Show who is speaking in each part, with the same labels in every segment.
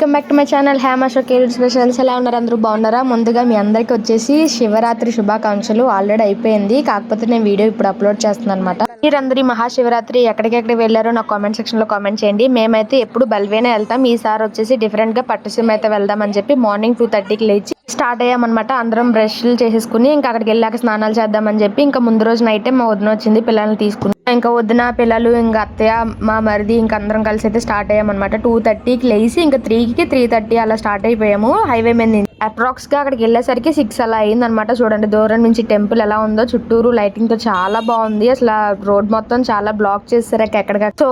Speaker 1: Welcome back to my channel. Ham షో ఏడు specials. ఎలా ఉన్నారు? అందరూ బాగున్నారా? ముందుగా మీ అందరికీ వచ్చేసి శివరాత్రి శుభాకాంక్షలు. ఆల్రెడీ అయిపోయింది. కాకపోతే నేను వీడియో ఇప్పుడు అప్లోడ్ చేస్తున్నాను అనమాట మీరందరూ మహాశివరాత్రి ఎక్కడికెక్కడ వెళ్ళారో నాకు కామెంట్ సెక్షన్లో కామెంట్ చేయండి. మేమైతే ఎప్పుడు బల్వేనే వెళ్తాం. ఈసారి వచ్చేసి డిఫరెంట్గా పట్టుసీమ అయితే వెళ్దాం అని చెప్పి మార్నింగ్ టూ థర్టీకి లేచి స్టార్ట్ అయ్యామన్నమాట. అందరం బ్రష్లు చేసేసుకుని ఇంకా అక్కడికి వెళ్ళాక స్నానాలు చేద్దామని చెప్పి ఇంకా ముందు రోజు నైటే మా వదిన వచ్చింది. పిల్లల్ని తీసుకుని ఇంకా వద్దున పిల్లలు ఇంకా అత్తయ్య మా మరిది ఇంకా అందరం కలిసి అయితే స్టార్ట్ అయ్యామన్నమాట టూ థర్టీకి లేచి ఇంకా త్రీకి త్రీ థర్టీ అలా స్టార్ట్ అయిపోయాము. హైవే మీద అప్రాక్స్గా అక్కడికి వెళ్ళేసరికి సిక్స్ అలా అయిందనమాట చూడండి దూరం నుంచి టెంపుల్ ఎలా ఉందో చుట్టూరు లైటింగ్తో చాలా బాగుంది. అసలు రోడ్ మొత్తం చాలా బ్లాక్ చేస్తారు ఎక్కడికి. So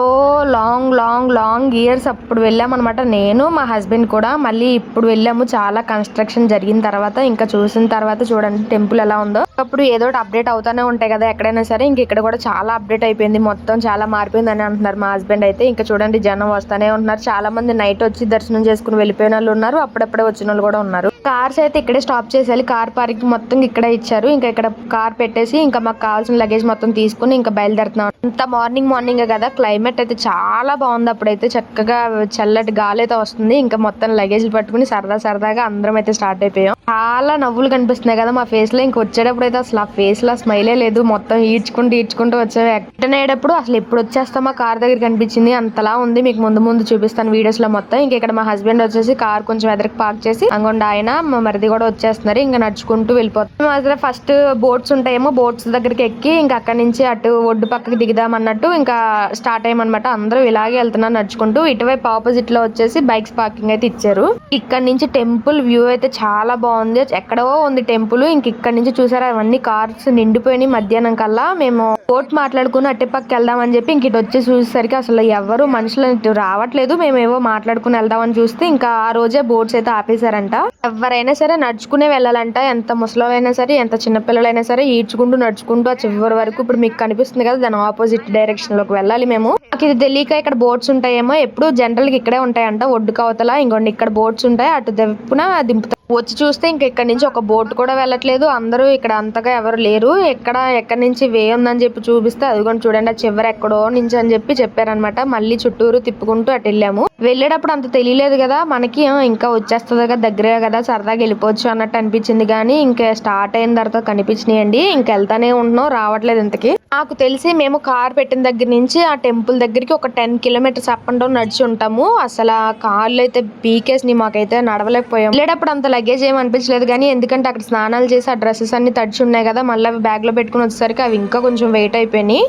Speaker 1: long long long years అప్పుడు వెళ్ళామన్నమాట. నేను మా హస్బెండ్ కూడా మళ్ళీ ఇప్పుడు వెళ్ళాము. చాలా కన్స్ట్రక్షన్ జరిగిన తర్వాత ఇంకా చూసిన తర్వాత చూడండి టెంపుల్ ఎలా ఉందో. అప్పుడు ఏదో ఒకటి అప్డేట్ అవుతానే ఉంటాయి కదా ఎక్కడైనా సరే. ఇంక ఇక్కడ కూడా చాలా అప్డేట్ అయిపోయింది. మొత్తం చాలా మారిపోయింది అని అంటున్నారు మా హస్బెండ్ అయితే. ఇంకా చూడండి జనం వస్తానే ఉంటున్నారు. చాలా మంది నైట్ వచ్చి దర్శనం చేసుకుని వెళ్ళిపోయిన వాళ్ళు ఉన్నారు. అప్పుడప్పుడే వచ్చిన వాళ్ళు కూడా ఉన్నారు. కార్స్ అయితే ఇక్కడే స్టాప్ చేసేయాలి. కార్ పార్కింగ్ మొత్తం ఇక్కడే ఇచ్చారు. ఇంకా ఇక్కడ కార్ పెట్టేసి ఇంకా మాకు కావాల్సిన లగేజ్ మొత్తం తీసుకుని ఇంకా బయలుదేరుతున్నాం. అంత మార్నింగ్ మార్నింగ్ కదా. క్లైమేట్ అయితే చాలా బాగుంది అప్పుడైతే. చక్కగా చల్లటి గాలి అయితే వస్తుంది. ఇంకా మొత్తం లగేజ్లు పట్టుకుని సరదా సరదాగా అందరం అయితే స్టార్ట్ అయిపోయాం. చాలా నవ్వులు కనిపిస్తున్నాయి కదా మా ఫేస్లో ఇంకా వచ్చేటప్పుడు అయితే అసలు ఆ ఫేస్లో స్మైలే లేదు. మొత్తం ఈడ్చుకుంటూ ఈడ్చుకుంటూ వచ్చాము రిటర్న్ అయ్యేటప్పుడు అసలు ఎప్పుడు వచ్చేస్తామా కార్ దగ్గర కనిపించింది అంతలా ఉంది. మీకు ముందు ముందు చూపిస్తాను వీడియోస్లో మొత్తం. ఇంకా ఇక్కడ మా హస్బెండ్ వచ్చేసి కార్ కొంచెం ఎదరికి పార్క్ చేసి అంగొండ ఆయన మా మరిది కూడా వచ్చేస్తున్నారు ఇంకా నడుచుకుంటూ వెళ్ళిపోతాం. అసలు ఫస్ట్ బోట్స్ ఉంటాయేమో బోట్స్ దగ్గరికి ఎక్కి ఇంకా అక్కడి నుంచి అటు ఒడ్డు పక్కకి దిగుదాం అన్నట్టు ఇంకా స్టార్ట్ అయ్యామన్నమాట. అందరూ ఇలాగే వెళ్తున్నారు నడుచుకుంటూ. ఇటువైపు ఆపోజిట్లో వచ్చేసి బైక్స్ పార్కింగ్ అయితే ఇచ్చారు. ఇక్కడ నుంచి టెంపుల్ వ్యూ అయితే చాలా బాగుంది. ఎక్కడో ఉంది టెంపుల్ ఇంక ఇక్కడ నుంచి చూసారా అవన్నీ కార్స్ నిండిపోయినాయి మధ్యాహ్నం కల్లా. మేము బోట్ మాట్లాడుకుని అట్టి పక్కకి వెళ్దాం అని చెప్పి ఇంక ఇటు వచ్చి చూసేసరికి అసలు ఎవరు మనుషులు ఇటు రావట్లేదు. మేమేవో మాట్లాడుకుని వెళ్దామని చూస్తే ఇంకా ఆ రోజే బోట్స్ అయితే ఆపేశారంట. ఎవరైనా సరే నడుచుకునే వెళ్ళాలంట. ఎంత ముసలైనా సరే ఎంత చిన్నపిల్లలైనా సరే ఈడ్చుకుంటూ నడుచుకుంటూ ఆ చివరి వరకు ఇప్పుడు మీకు కనిపిస్తుంది కదా దాని ఆపోజిట్ డైరెక్షన్లోకి వెళ్ళాలి మేము. నాకు ఇది తెలియక ఇక్కడ బోట్స్ ఉంటాయేమో ఎప్పుడు జనరల్గా ఇక్కడే ఉంటాయంట ఒడ్డుకు అవతల ఇంకోండి ఇక్కడ బోట్స్ ఉంటాయి అటు దిప్పున దింపుతారు. వచ్చి చూస్తే ఇంక ఇక్కడ నుంచి ఒక బోట్ కూడా వెళ్ళట్లేదు. అందరూ ఇక్కడ అంతగా ఎవరు లేరు. ఎక్కడ ఎక్కడి నుంచి వే ఉందని చెప్పి చూపిస్తే అదిగోండి చూడండి చివరి ఎక్కడో నుంచి అని చెప్పి చెప్పారనమాట మళ్ళీ చుట్టూరు తిప్పుకుంటూ అటు వెళ్ళాము. వెళ్ళేటప్పుడు అంత తెలియలేదు కదా మనకి ఇంకా వచ్చేస్తుంది కదా దగ్గరే కదా సరదాగా వెళ్ళిపోవచ్చు అన్నట్టు అనిపించింది. కానీ ఇంకా స్టార్ట్ అయిన తర్వాత కనిపించినాయండి. ఇంకా వెళ్తానే ఉంటున్నాం రావట్లేదు ఇంతకి. నాకు తెలిసి మేము కార్ పెట్టిన దగ్గర నుంచి ఆ టెంపుల్ దగ్గరికి ఒక ten kilometres up and down నడిచి ఉంటాము. అసలు ఆ కార్లు అయితే పీకేసి మాకైతే నడవలేకపోయాం. వెళ్ళేటప్పుడు అంత లగేజ్ ఏం అనిపించలేదు కానీ ఎందుకంటే అక్కడ స్నానాలు చేసి ఆ డ్రెస్సెస్ అన్ని తడిచి ఉన్నాయి కదా మళ్ళీ అవి బ్యాగ్లో పెట్టుకుని వచ్చేసరికి అవి ఇంకా కొంచెం వెయిట్ అయిపోయినాయి.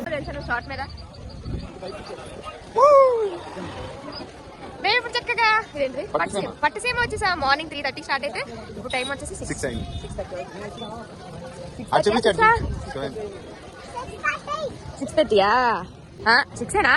Speaker 2: మేము ఇప్పుడు చక్కగా పట్టుసీమ పట్టుసీమ వచ్చేసా? మార్నింగ్ త్రీ థర్టీ స్టార్ట్ అయితే. ఇప్పుడు టైం వచ్చేసి సిక్స్
Speaker 3: సిక్స్ అయింది. అది చూపించండి సెవెన్
Speaker 2: సిక్స్ థర్టీయా సిక్సేనా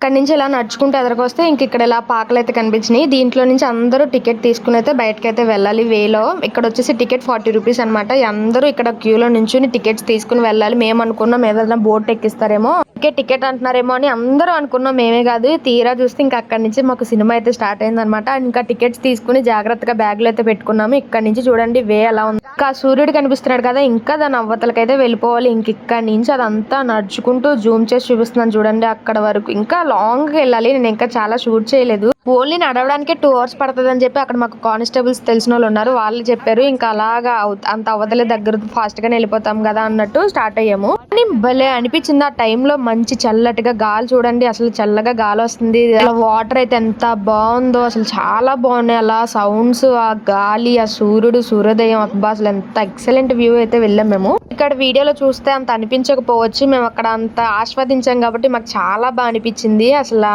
Speaker 1: అక్కడి నుంచి ఇలా నడుచుకుంటూ ఎదరకొస్తే ఇంక ఇక్కడ ఇలా పాకలు అయితే కనిపించినాయి. దీంట్లో నుంచి అందరూ టికెట్ తీసుకుని అయితే బయటకైతే వెళ్ళాలి. వేలో ఇక్కడ వచ్చేసి టికెట్ ఫార్టీ రూపీస్ అనమాట అందరూ ఇక్కడ క్యూలో నుంచి టికెట్స్ తీసుకుని వెళ్ళాలి. మేము అనుకున్నాం ఏదైనా బోట్ ఎక్కిస్తారేమో. టికెట్ టికెట్ అంటున్నారేమో అని అందరూ అనుకున్నాం. మేమే కాదు తీరా చూస్తే ఇంకా అక్కడి నుంచి మాకు సినిమా అయితే స్టార్ట్ అయింది అనమాట ఇంకా టికెట్స్ తీసుకుని జాగ్రత్తగా బ్యాగ్ అయితే పెట్టుకున్నాము. ఇక్కడ నుంచి చూడండి వే ఎలా ఉంది. ఇంకా సూర్యుడు కనిపిస్తున్నాడు కదా ఇంకా దాని అవ్వతలకైతే వెళ్ళిపోవాలి. ఇంక ఇక్కడ నుంచి అదంతా నడుచుకుంటూ జూమ్ చేసి చూపిస్తున్నాను చూడండి అక్కడ వరకు. ఇంకా లాంగ్ వెళ్ళాలి. నేను ఇంకా చాలా షూట్ చేయలేదు. ఓన్లీ నడవడానికి టూ అవర్స్ పడుతుంది అని చెప్పి అక్కడ మాకు కానిస్టేబుల్స్ తెలిసిన వాళ్ళు ఉన్నారు. వాళ్ళు చెప్పారు ఇంకా అలాగా అంత అవతలే దగ్గర ఫాస్ట్ గానే వెళ్ళిపోతాం కదా అన్నట్టు స్టార్ట్ అయ్యాము. కానీ భలే అనిపించింది ఆ టైంలో మంచి చల్లటిగా గాలి చూడండి అసలు చల్లగా గాలి వస్తుంది. అలా వాటర్ అయితే ఎంత బాగుందో అసలు చాలా బాగున్నాయి. అలా సౌండ్స్ ఆ గాలి ఆ సూర్యుడు సూర్యోదయం అబ్బా అసలు ఎంత ఎక్సలెంట్ వ్యూ అయితే వెళ్ళాం మేము. ఇక్కడ వీడియోలో చూస్తే అంత అనిపించకపోవచ్చు. మేము అక్కడ అంత ఆస్వాదించాం కాబట్టి మాకు చాలా బాగా అనిపించింది. అసలు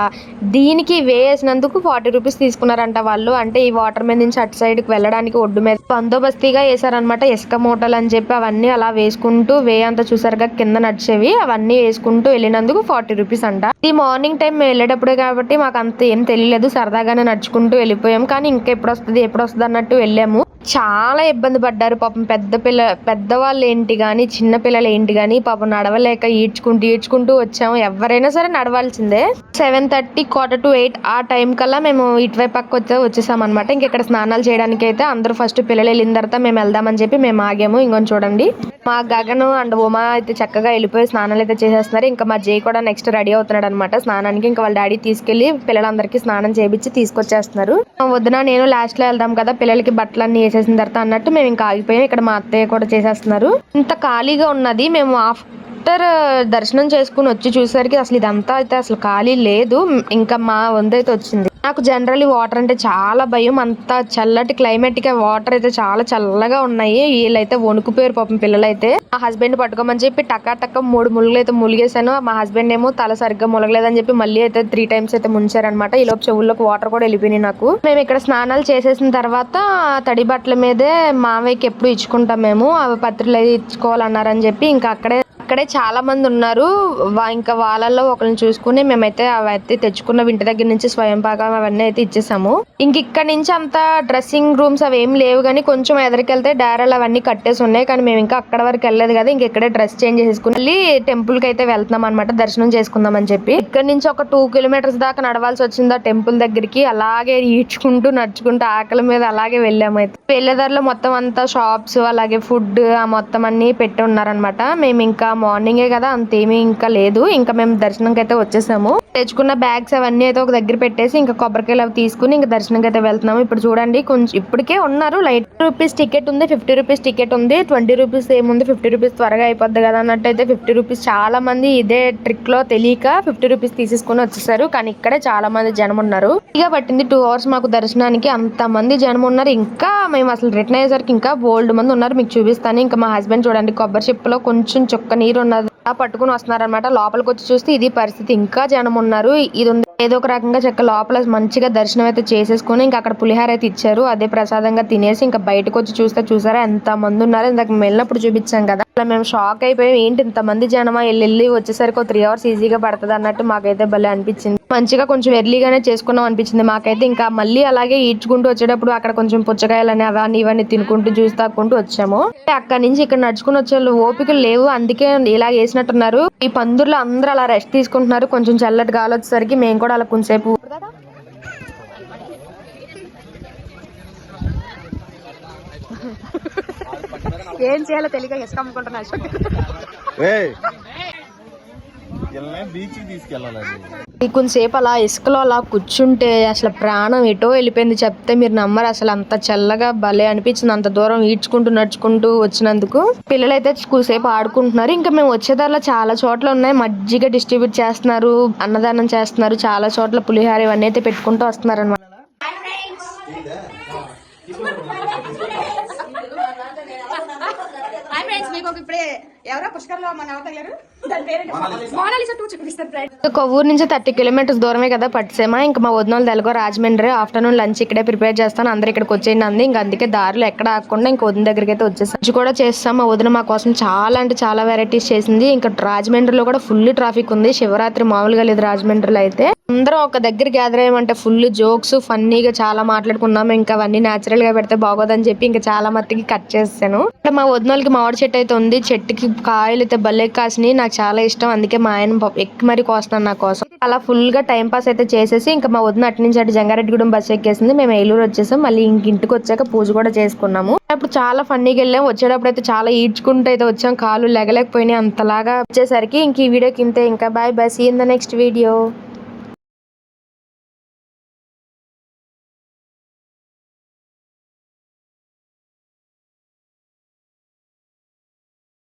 Speaker 1: దీనికి వేసినందుకు ఫార్టీ రూపీస్ తీసుకున్నారంట వాళ్ళు. అంటే ఈ వాటర్ మీద నుంచి అటు సైడ్కి వెళ్ళడానికి ఒడ్డు మీద బందోబస్తీగా వేసారనమాట ఇసుక మూటలు అని చెప్పి అవన్నీ అలా వేసుకుంటూ వే అంతా చూసారుగా కింద నడిచేవి. అవన్నీ వేసుకుంటూ వెళ్ళినందుకు ఫార్టీ రూపీస్ అంట. ఈ మార్నింగ్ టైం వెళ్ళేటప్పుడే కాబట్టి మాకు అంత ఏం తెలియలేదు. సరదాగానే నడుచుకుంటూ వెళ్ళిపోయాం. కానీ ఇంకా ఎప్పుడు వస్తుంది ఎప్పుడు వస్తుంది అన్నట్టు వెళ్ళాము. చాలా ఇబ్బంది పడ్డారు. పాపం పెద్ద పిల్ల పెద్దవాళ్ళు ఏంటి కానీ చిన్నపిల్లలు ఏంటి కానీ పాపం నడవలేక ఈడ్చుకుంటూ ఈడ్చుకుంటూ వచ్చాము. ఎవరైనా సరే నడవాల్సిందే. Seven thirty quarter to eight ఆ టైం కల్లా మేము ఇటువైపు పక్క వచ్చే వచ్చేసాం అనమాట ఇంక ఇక్కడ స్నానాలు చేయడానికి అయితే అందరూ ఫస్ట్ పిల్లలు వెళ్ళిన తర్వాత మేము వెళ్దామని చెప్పి మేము ఆగాము. ఇంకొని చూడండి. మా గగను అండ్ ఉమా అయితే చక్కగా వెళ్ళిపోయి స్నానాలు అయితే చేసేస్తున్నారు. ఇంకా మా జై కూడా నెక్స్ట్ రెడీ అవుతున్నాడు అనమాట స్నానానికి ఇంకా వాళ్ళ డాడీ తీసుకెళ్ళి పిల్లలందరికీ స్నానం చేయించి తీసుకొచ్చేస్తున్నారు. వద్దున నేను లాస్ట్లో వెళ్దాం కదా. పిల్లలకి బట్టలన్నీ చేసేసిన తర్వాత అన్నట్టు మేము ఇంకా ఆగిపోయాం. ఇక్కడ మా అత్తయ్య కూడా చేసేస్తున్నారు. ఇంత ఖాళీగా ఉన్నది. మేము ఆఫ్ ఆఫ్టర్ దర్శనం చేసుకుని వచ్చి చూసేసరికి అసలు ఇదంతా అయితే అసలు ఖాళీ లేదు. ఇంకా మా వంద అయితే వచ్చింది. నాకు జనరల్లీ వాటర్ అంటే చాలా భయం. అంత చల్లటి క్లైమేట్ వాటర్ అయితే చాలా చల్లగా ఉన్నాయి. వీళ్ళైతే వణుకుపోయారు పాపం పిల్లలైతే. మా హస్బెండ్ పట్టుకోమని చెప్పి టకా టక్క మూడు ములుగులు అయితే ములిగేశాను. మా హస్బెండ్ ఏమో తల సరిగ్గా ములగలేదని చెప్పి మళ్ళీ అయితే త్రీ టైమ్స్ అయితే ముంచారనమాట ఈ లోపు చెవుల్లోకి వాటర్ కూడా వెళ్ళిపోయినాయి నాకు. మేము ఇక్కడ స్నానాలు చేసేసిన తర్వాత తడి బట్టల మీదే మావయ్యకి ఎప్పుడు ఇచ్చుకుంటాం మేము. అవి పత్రిలో ఇచ్చుకోవాలన్నారని చెప్పి ఇంకా అక్కడే అక్కడే చాలా మంది ఉన్నారు. వా- ఇంకా వాళ్ళల్లో ఒకరిని చూసుకుని మేమైతే అవైతే తెచ్చుకున్న ఇంటి దగ్గర నుంచి స్వయం పాకం అవన్నీ అయితే ఇచ్చేసాము. ఇంక ఇక్కడ నుంచి అంత డ్రెస్సింగ్ రూమ్స్ అవి ఏం లేవు కానీ కొంచెం ఎదరికెళ్తే డైరాలు అవన్నీ కట్టేసి ఉన్నాయి. కానీ మేము ఇంకా అక్కడ వరకు వెళ్ళలేదు కదా ఇంక ఇక్కడే డ్రెస్ చేంజ్ చేసుకుని వెళ్ళి టెంపుల్కి అయితే వెళ్తున్నాం అనమాట దర్శనం చేసుకుందాం అని చెప్పి. ఇక్కడ నుంచి ఒక టూ కిలోమీటర్స్ దాకా నడవాల్సి వచ్చింది ఆ టెంపుల్ దగ్గరికి. అలాగే ఈడ్చుకుంటూ నడుచుకుంటూ ఆకలి మీద అలాగే వెళ్ళాము అయితే. వెళ్ళేదారిలో మొత్తం అంతా షాప్స్ అలాగే ఫుడ్ ఆ మొత్తం అన్ని పెట్టి ఉన్నారనమాట మేము ఇంకా మార్నింగే కదా అంతేమీ ఇంకా లేదు. ఇంకా మేము దర్శనంకి అయితే వచ్చేసాము. తెచ్చుకున్న బ్యాగ్స్ అవన్నీ అయితే ఒక దగ్గర పెట్టేసి ఇంకా కొబ్బరికాయలు అవి తీసుకుని ఇంకా దర్శనంకి అయితే వెళ్తున్నాము. ఇప్పుడు చూడండి కొంచెం ఇప్పటికే ఉన్నారు. లైట్ రూపీస్ టికెట్ ఉంది ఫిఫ్టీ రూపీస్ టికెట్ ఉంది. ట్వంటీ రూపీస్ ఏముంది ఫిఫ్టీ రూపీస్ త్వరగా అయిపోద్ది కదా అన్నట్టు అయితే ఫిఫ్టీ రూపీస్ చాలా మంది ఇదే ట్రిక్లో తెలియక ఫిఫ్టీ రూపీస్ తీసేసుకుని వచ్చేసారు. కానీ ఇక్కడే చాలా మంది జనం ఉన్నారు. ఇక పట్టింది టూ అవర్స్ మాకు దర్శనానికి. అంత మంది జనం ఉన్నారు. ఇంకా మేము అసలు రిటర్న్ అయ్యేసరికి ఇంకా బోల్డ్ మంది ఉన్నారు. మీకు చూపిస్తాను. ఇంకా మా హస్బెండ్ చూడండి కొబ్బరి చిప్పలో కొంచెం చుక్క నీరు ఉన్నది అలా పట్టుకుని వస్తున్నారనమాట లోపలికి వచ్చి చూస్తే ఇది పరిస్థితి. ఇంకా జనం ఉన్నారు ఇది ఉంది ఏదో ఒక రకంగా చెక్క లోపల మంచిగా దర్శనం అయితే చేసేసుకుని ఇంకా అక్కడ పులిహార అయితే ఇచ్చారు. అదే ప్రసాదంగా తినేసి ఇంకా బయటకు వచ్చి చూస్తే చూసారా? ఎంత మంది ఉన్నారు. ఇందాక మేము వెళ్ళినప్పుడు చూపించాం కదా. అలా మేము షాక్ అయిపోయాం. ఏంటి ఇంత మంది జనమా? వెళ్ళి వచ్చేసరికి ఒక త్రీ అవర్స్ ఈజీగా పడుతుంది అన్నట్టు మాకైతే భలే అనిపించింది. మంచిగా కొంచెం ఎర్లీగానే చేసుకున్నాం అనిపించింది మాకైతే. ఇంకా మళ్ళీ అలాగే ఈడ్చుకుంటూ వచ్చేటప్పుడు అక్కడ కొంచెం పుచ్చకాయలని అవన్నీ ఇవన్నీ తినుకుంటూ జ్యూస్ తాక్కుంటూ వచ్చాము. అక్కడ నుంచి ఇక్కడ నడుచుకుని వచ్చే వాళ్ళు ఓపికలు లేవు. అందుకే ఇలా వేసినట్టున్నారు. ఈ పందుర్లో అందరూ అలా రెస్ట్ తీసుకుంటున్నారు. కొంచెం చల్లటి గాలి వచ్చేసరికి మేము కూడా అలా కొంచెంసేపు
Speaker 2: ఏం చేయాలో తెలియక ఇసుక అమ్ముకుంటున్నా
Speaker 3: బీచ్ తీసుకెళ్ళాలండి.
Speaker 1: కొంతసేపు అలా ఇసుకలో అలా కూర్చుంటే అసలు ప్రాణం ఎటో వెళ్ళిపోయింది చెప్తే మీరు నమ్మరు. అసలు అంత చల్లగా భలే అనిపించింది. అంత దూరం ఈడ్చుకుంటూ నడుచుకుంటూ వచ్చినందుకు. పిల్లలైతే కూసేపు ఆడుకుంటున్నారు. ఇంకా మేము వచ్చేదారిలో చాలా చోట్ల ఉన్నాయి. మజ్జిగ డిస్ట్రిబ్యూట్ చేస్తున్నారు. అన్నదానం చేస్తున్నారు. చాలా చోట్ల పులిహార ఇవన్నీ అయితే పెట్టుకుంటూ వస్తున్నారు అనమాట
Speaker 2: మీకు ఇప్పుడే ఎవరో పుష్కర్లో మన ఎవరు తగిలారు దాని పేరు మోనాలిసా. టూ చూపిస్తాను ఫ్రెండ్స్
Speaker 1: కొవ్వూరు నుంచి థర్టీ కిలోమీటర్స్ దూరమే కదా పట్టిసేమా ఇంకా మా వదిన తెలుగు రాజమండ్రి ఆఫ్టర్నూన్ లంచ్ ఇక్కడే ప్రిపేర్ చేస్తాను. అందరు ఇక్కడికి వచ్చేయండి. అంది ఇంకా అందుకే దారిలో ఎక్కడ ఆగకుండా ఇంకా వదిన దగ్గరికి అయితే వచ్చేసాం లంచ్ కూడా చేస్తాం. మా వదిన మా కోసం చాలా అంటే చాలా వెరైటీస్ చేసింది. ఇంకా రాజమండ్రిలో కూడా ఫుల్ ట్రాఫిక్ ఉంది. శివరాత్రి మామూలుగా లేదు రాజమండ్రిలో అయితే. అందరం ఒక దగ్గర గ్యాదర్ అయ్యామంటే ఫుల్ జోక్స్ ఫన్నీగా చాలా మాట్లాడుకున్నాం. ఇంకా అవన్నీ న్యాచురల్గా పెడితే బాగోదని చెప్పి ఇంకా చాలా మట్టికి కట్ చేస్తాను. ఇక్కడ మా వదినోళ్ళకి మామిడి చెట్టు అయితే ఉంది. చెట్టుకి కాయలు అయితే భలే కాసినాయి. నాకు చాలా ఇష్టం. అందుకే మా ఆయన ఎక్కి మరీ కోస్తున్నాను నా కోసం. అలా ఫుల్గా టైం పాస్ అయితే చేసేసి ఇంకా మా వదిన అటు నుంచి అటు జంగారెడ్డిగూడెం బస్ ఎక్కేసింది. మేము ఏలూరు వచ్చేసాం. మళ్ళీ ఇంక ఇంటికి వచ్చాక పూజ కూడా చేసుకున్నాము. అప్పుడు చాలా ఫన్నీగా వెళ్ళాం. వచ్చేటప్పుడు అయితే చాలా ఈడ్చుకుంటూ అయితే వచ్చాం. కాలు లెగలేకపోయినాయి. అంతలాగా వచ్చేసరికి ఇంక ఈ వీడియోకి ఇంతే ఇంకా. Bye bye. See in the next video.